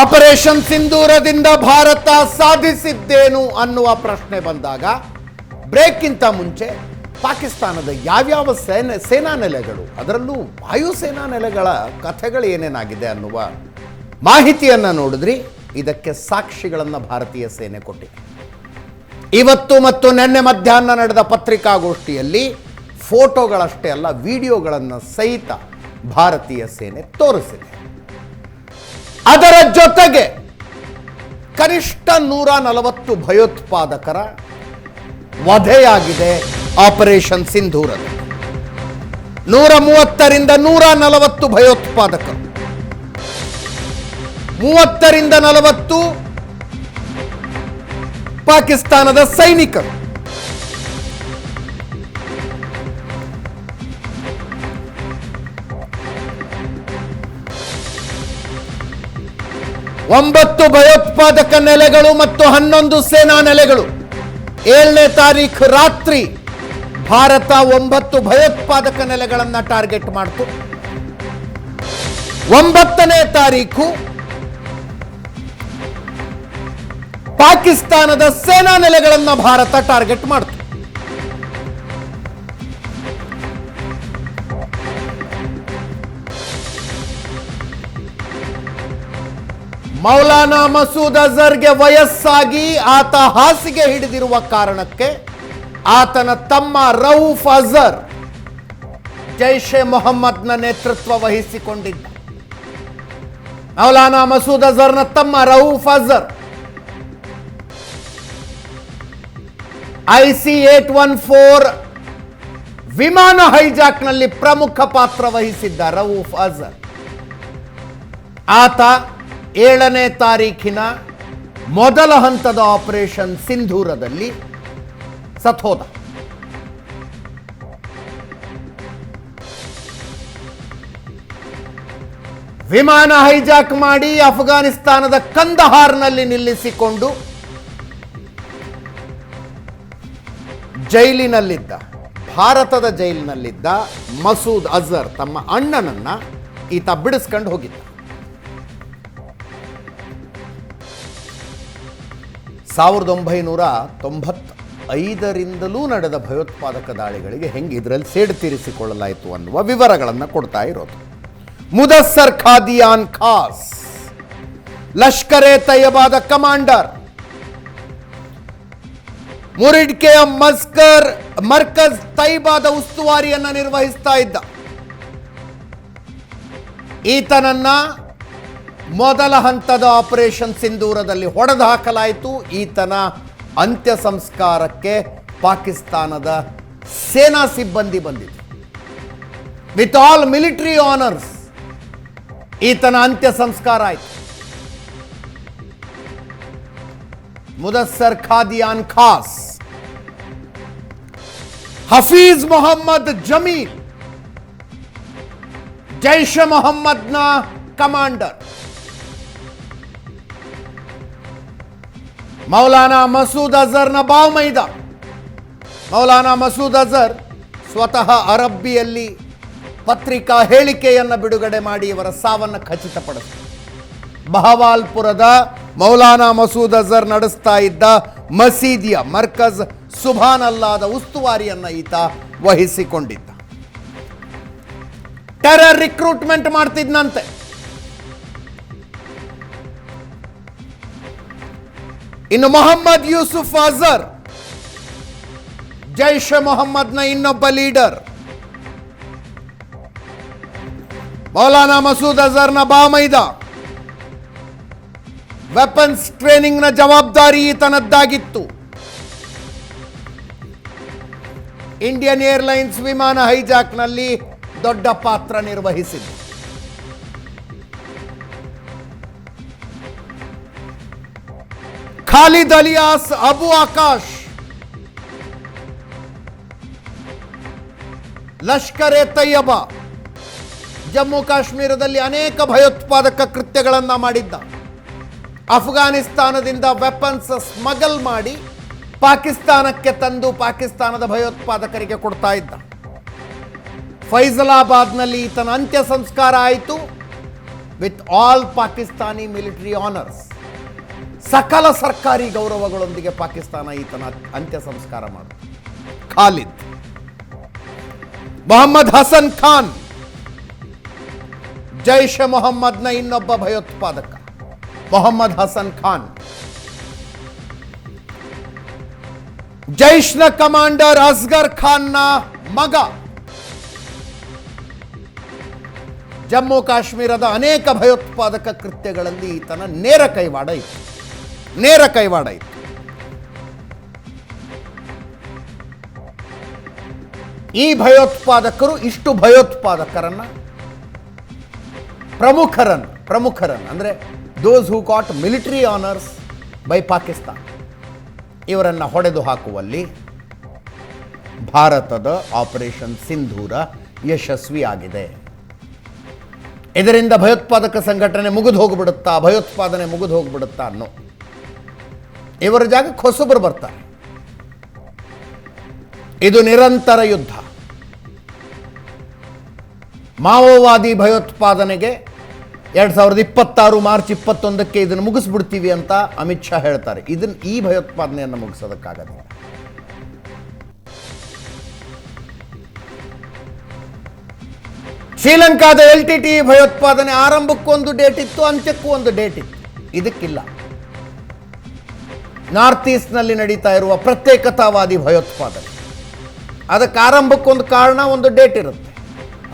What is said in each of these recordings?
Operation ಸಿಂಧೂರದಿಂದ Bharat ಸಾಧಿಸಿದ್ದೇನು ಅನ್ನುವ ಪ್ರಶ್ನೆ ಬಂದಾಗ ಬ್ರೇಕ್ಗಿಂತ ಮುಂಚೆ ಪಾಕಿಸ್ತಾನದ ಯಾವ್ಯಾವ ಸೇನೆ ಸೇನಾ ನೆಲೆಗಳು ಅದರಲ್ಲೂ ವಾಯುಸೇನಾ ನೆಲೆಗಳ ಕಥೆಗಳು ಏನೇನಾಗಿದೆ ಅನ್ನುವ ಮಾಹಿತಿಯನ್ನು ನೋಡಿದ್ರಿ. ಇದಕ್ಕೆ ಸಾಕ್ಷಿಗಳನ್ನು ಭಾರತೀಯ ಸೇನೆ ಕೊಟ್ಟಿದೆ. ಇವತ್ತು ಮತ್ತು ನಿನ್ನೆ ಮಧ್ಯಾಹ್ನ ನಡೆದ ಪತ್ರಿಕಾಗೋಷ್ಠಿಯಲ್ಲಿ ಫೋಟೋಗಳಷ್ಟೇ ಅಲ್ಲ, ವಿಡಿಯೋಗಳನ್ನು ಸಹಿತ ಭಾರತೀಯ ಸೇನೆ ತೋರಿಸಿದೆ. ಅದರ ಜೊತೆಗೆ ಕನಿಷ್ಠ ನೂರ ನಲವತ್ತು ಭಯೋತ್ಪಾದಕರ ವಧೆಯಾಗಿದೆ ಆಪರೇಷನ್ ಸಿಂಧೂರದ. ನೂರ ಮೂವತ್ತರಿಂದ ನೂರ ನಲವತ್ತು ಭಯೋತ್ಪಾದಕರು. ಮೂವತ್ತರಿಂದ ನಲವತ್ತು ಪಾಕಿಸ್ತಾನದ ಸೈನಿಕರು. ಒಂಬತ್ತು ಭಯೋತ್ಪಾದಕ ನೆಲೆಗಳು ಮತ್ತು ಹನ್ನೊಂದು ಸೇನಾ ನೆಲೆಗಳು. ಏಳನೇ ತಾರೀಖು ರಾತ್ರಿ ಭಾರತ ಒಂಬತ್ತು ಭಯೋತ್ಪಾದಕ ನೆಲೆಗಳನ್ನು ಟಾರ್ಗೆಟ್ ಮಾಡಿತು. ಒಂಬತ್ತನೇ ತಾರೀಖು ಪಾಕಿಸ್ತಾನದ ಸೇನಾ ನೆಲೆಗಳನ್ನು ಭಾರತ ಟಾರ್ಗೆಟ್ ಮಾಡಿತು. ಮೌಲಾನಾ ಮಸೂದ್ ಅಜರ್ಗೆ ವಯಸ್ಸಾಗಿ ಆತ ಹಾಸಿಗೆ ಹಿಡಿದಿರುವ ಕಾರಣಕ್ಕೆ ಆತನ ತಮ್ಮ ರೌಫ್ ಅಜರ್ ಜೈಷೆ ಮೊಹಮ್ಮದ್ನ ನೇತೃತ್ವ ವಹಿಸಿಕೊಂಡಿದ್ದ. ಮೌಲಾನಾ ಮಸೂದ್ ಅಜರ್ನ ತಮ್ಮ Rauf Azhar IC eight one four ವಿಮಾನ ಹೈಜಾಕ್ನಲ್ಲಿ ಪ್ರಮುಖ ಪಾತ್ರ ವಹಿಸಿದ್ದ ರೌಫ್ ಅಜರ್. ಆತ ಏಳನೇ ತಾರೀಖಿನ ಮೊದಲ ಹಂತದ ಆಪರೇಷನ್ ಸಿಂಧೂರದಲ್ಲಿ ಸತ್ಹೋದ. ವಿಮಾನ ಹೈಜಾಕ್ ಮಾಡಿ ಅಫ್ಘಾನಿಸ್ತಾನದ ಕಂದಹಾರ್ನಲ್ಲಿ ನಿಲ್ಲಿಸಿಕೊಂಡು ಜೈಲಿನಲ್ಲಿದ್ದ, ಭಾರತದ ಜೈಲಿನಲ್ಲಿದ್ದ ಮಸೂದ್ ಅಜರ್ ತಮ್ಮ ಅಣ್ಣನನ್ನ ಈತ ಬಿಡಿಸ್ಕೊಂಡು ಹೋಗಿದ್ದ. ಸಾವಿರದ ಒಂಬೈನೂರ ತೊಂಬತ್ತ ಐದರಿಂದಲೂ ನಡೆದ ಭಯೋತ್ಪಾದಕ ದಾಳಿಗಳಿಗೆ ಹೆಂಗೆ ಇದರಲ್ಲಿ ಸೇಡು ತೀರಿಸಿಕೊಳ್ಳಲಾಯಿತು ಅನ್ನುವ ವಿವರಗಳನ್ನು ಕೊಡ್ತಾ ಇರೋದು. ಮುದಸ್ಸರ್ ಖಾದಿಯಾನ್ ಖಾಸ್, ಲಷ್ಕರೆ ತಯ್ಯಬಾದ ಕಮಾಂಡರ್ ಮುರಿಡ್ಕೆಯ ಮಸ್ಕರ್, ಮರ್ಕಜ್ ತೈಬಾದ ಉಸ್ತುವಾರಿಯನ್ನ ನಿರ್ವಹಿಸ್ತಾ ಇದ್ದ. ಈತನನ್ನ ಮೊದಲ ಹಂತದ ಆಪರೇಷನ್ ಸಿಂಧೂರದಲ್ಲಿ ಹೊಡೆದು ಹಾಕಲಾಯಿತು ಈತನ ಅಂತ್ಯ ಸಂಸ್ಕಾರಕ್ಕೆ ಪಾಕಿಸ್ತಾನದ ಸೇನಾ ಸಿಬ್ಬಂದಿ ಬಂದಿದೆ ವಿತ್ ಆಲ್ ಮಿಲಿಟರಿ ಆನರ್ಸ್ ಈತನ ಅಂತ್ಯ ಸಂಸ್ಕಾರ ಆಯಿತು. ಮುದಸ್ಸರ್ ಖಾದಿಯಾನ್ ಖಾಸ್, ಹಫೀಜ್ ಮೊಹಮ್ಮದ್ ಜಮೀರ್, ಜೈಷ ಮೊಹಮ್ಮದ್ನ ಕಮಾಂಡರ್. ಮೌಲಾನಾ ಮಸೂದ್ ಅಜರ್ನ ಬಾವಮೈದ. ಮೌಲಾನಾ ಮಸೂದ್ ಅಜರ್ ಸ್ವತಃ ಅರಬ್ಬಿಯಲ್ಲಿ ಪತ್ರಿಕಾ ಹೇಳಿಕೆಯನ್ನು ಬಿಡುಗಡೆ ಮಾಡಿ ಇವರ ಸಾವನ್ನು ಖಚಿತಪಡಿಸಿದರು ಬಹವಾಲ್ಪುರದ ಮೌಲಾನಾ ಮಸೂದ್ ಅಜರ್ ನಡೆಸ್ತಾ ಇದ್ದ ಮಸೀದಿಯ ಮರ್ಕಜ್ ಸುಭಾನ್ ಅಲ್ಲಾದ ಉಸ್ತುವಾರಿಯನ್ನ ಈತ ವಹಿಸಿಕೊಂಡಿದ್ದ. ಟೆರರ್ ರಿಕ್ರೂಟ್ಮೆಂಟ್ ಮಾಡ್ತಿದ್ನಂತೆ. ಇನ್ನು ಮೊಹಮ್ಮದ್ ಯೂಸುಫ್ ಅಜರ್. ಜೈಷ್ ಮೊಹಮ್ಮದ್ನ ಇನ್ನೊಬ್ಬ ಲೀಡರ್. ಮೌಲಾನಾ ಮಸೂದ್ ಅಜರ್ನ ಬಾಮೈದ. ವೆಪನ್ಸ್ ಟ್ರೈನಿಂಗ್ನ ಜವಾಬ್ದಾರಿ ಈತನದ್ದಾಗಿತ್ತು. ಇಂಡಿಯನ್ ಏರ್ಲೈನ್ಸ್ ವಿಮಾನ ಹೈಜಾಕ್ನಲ್ಲಿ ದೊಡ್ಡ ಪಾತ್ರ ನಿರ್ವಹಿಸಿದ್ದ. ಖಾಲಿದ್ ಅಲಿಯಾಸ್, ಅಬು ಆಕಾಶ್. ಲಷ್ಕರ್ ಎ ತಯ್ಯಬ. ಜಮ್ಮು ಕಾಶ್ಮೀರದಲ್ಲಿ ಅನೇಕ ಭಯೋತ್ಪಾದಕ ಕೃತ್ಯಗಳನ್ನು ಮಾಡಿದ್ದ. ಅಫ್ಘಾನಿಸ್ತಾನದಿಂದ ವೆಪನ್ಸ್ ಸ್ಮಗಲ್ ಮಾಡಿ ಪಾಕಿಸ್ತಾನಕ್ಕೆ ತಂದು ಪಾಕಿಸ್ತಾನದ ಭಯೋತ್ಪಾದಕರಿಗೆ ಕೊಡ್ತಾ ಇದ್ದ. ಫೈಸಲಾಬಾದ್ನಲ್ಲಿ ಈತನ ಅಂತ್ಯ ಸಂಸ್ಕಾರ ಆಯಿತು. With all Pakistani military honours ಸಕಲ ಸರ್ಕಾರಿ ಗೌರವಗಳೊಂದಿಗೆ ಪಾಕಿಸ್ತಾನ ಈತನ ಅಂತ್ಯ ಸಂಸ್ಕಾರ ಮಾಡಿತು ಖಾಲಿದ್. ಮೊಹಮ್ಮದ್ ಹಸನ್ ಖಾನ್. ಜೈಷ್ ಎ ಮೊಹಮ್ಮದ್ನ ಇನ್ನೊಬ್ಬ ಭಯೋತ್ಪಾದಕ. ಮೊಹಮ್ಮದ್ ಹಸನ್ ಖಾನ್. ಜೈಷ್ನ ಕಮಾಂಡರ್ ಅಸ್ಗರ್ ಖಾನ್ನ ಮಗ. ಜಮ್ಮು ಕಾಶ್ಮೀರದ ಅನೇಕ ಭಯೋತ್ಪಾದಕ ಕೃತ್ಯಗಳಲ್ಲಿ ಈತನ ನೇರ ಕೈವಾಡ ಇತ್ತು. ನೇರ ಕೈವಾಡ ಇತ್ತು ಈ ಭಯೋತ್ಪಾದಕರು ಇಷ್ಟು ಭಯೋತ್ಪಾದಕರನ್ನ, ಪ್ರಮುಖರನ್ನು ಪ್ರಮುಖರನ್ನು, ಅಂದರೆ those who got military honours by Pakistan ಇವರನ್ನು ಹೊಡೆದು ಹಾಕುವಲ್ಲಿ ಭಾರತದ ಆಪರೇಷನ್ ಸಿಂಧೂರ ಯಶಸ್ವಿಯಾಗಿದೆ ಇದರಿಂದ ಭಯೋತ್ಪಾದಕ ಸಂಘಟನೆ ಮುಗಿದು ಹೋಗ್ಬಿಡುತ್ತಾ, ಭಯೋತ್ಪಾದನೆ ಮುಗಿದು ಹೋಗ್ಬಿಡುತ್ತಾ ಅನ್ನೋ ಇವರ ಜಾಗಕ್ಕೆ ಹೊಸಬ್ರು ಬರ್ತಾರೆ. ಇದು ನಿರಂತರ ಯುದ್ಧ. ಮಾವೋವಾದಿ ಭಯೋತ್ಪಾದನೆಗೆ ಎರಡು ಸಾವಿರದ ಇಪ್ಪತ್ತಾರು ಮಾರ್ಚ್ ಇಪ್ಪತ್ತೊಂದಕ್ಕೆ ಇದನ್ನು ಮುಗಿಸ್ಬಿಡ್ತೀವಿ ಅಂತ ಅಮಿತ್ ಶಾ ಹೇಳ್ತಾರೆ. ಇದನ್ನು ಈ ಭಯೋತ್ಪಾದನೆಯನ್ನು ಮುಗಿಸೋದಕ್ಕಾಗಲ್ಲ ಶ್ರೀಲಂಕಾದ ಎಲ್ ಟಿ ಟಿ ಭಯೋತ್ಪಾದನೆ ಆರಂಭಕ್ಕೊಂದು ಡೇಟ್ ಇತ್ತು, ಅಂತ್ಯಕ್ಕೂ ಒಂದು ಡೇಟ್ ಇತ್ತು. ಇದಕ್ಕಿಲ್ಲ. ನಾರ್ತ್ ಈಸ್ಟ್ನಲ್ಲಿ ನಡೀತಾ ಇರುವ ಪ್ರತ್ಯೇಕತಾವಾದಿ ಭಯೋತ್ಪಾದನೆ. ಅದಕ್ಕೆ ಆರಂಭಕ್ಕೊಂದು ಕಾರಣ ಒಂದು ಡೇಟ್ ಇರುತ್ತೆ.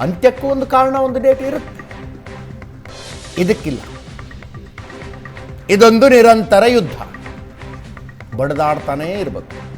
ಅಂತ್ಯಕ್ಕೂ ಒಂದು ಕಾರಣ ಒಂದು ಡೇಟ್ ಇರುತ್ತೆ. ಇದಕ್ಕಿಲ್ಲ. ಇದೊಂದು ನಿರಂತರ ಯುದ್ಧ. ಬಡದಾಡ್ತಾನೇ ಇರಬೇಕು.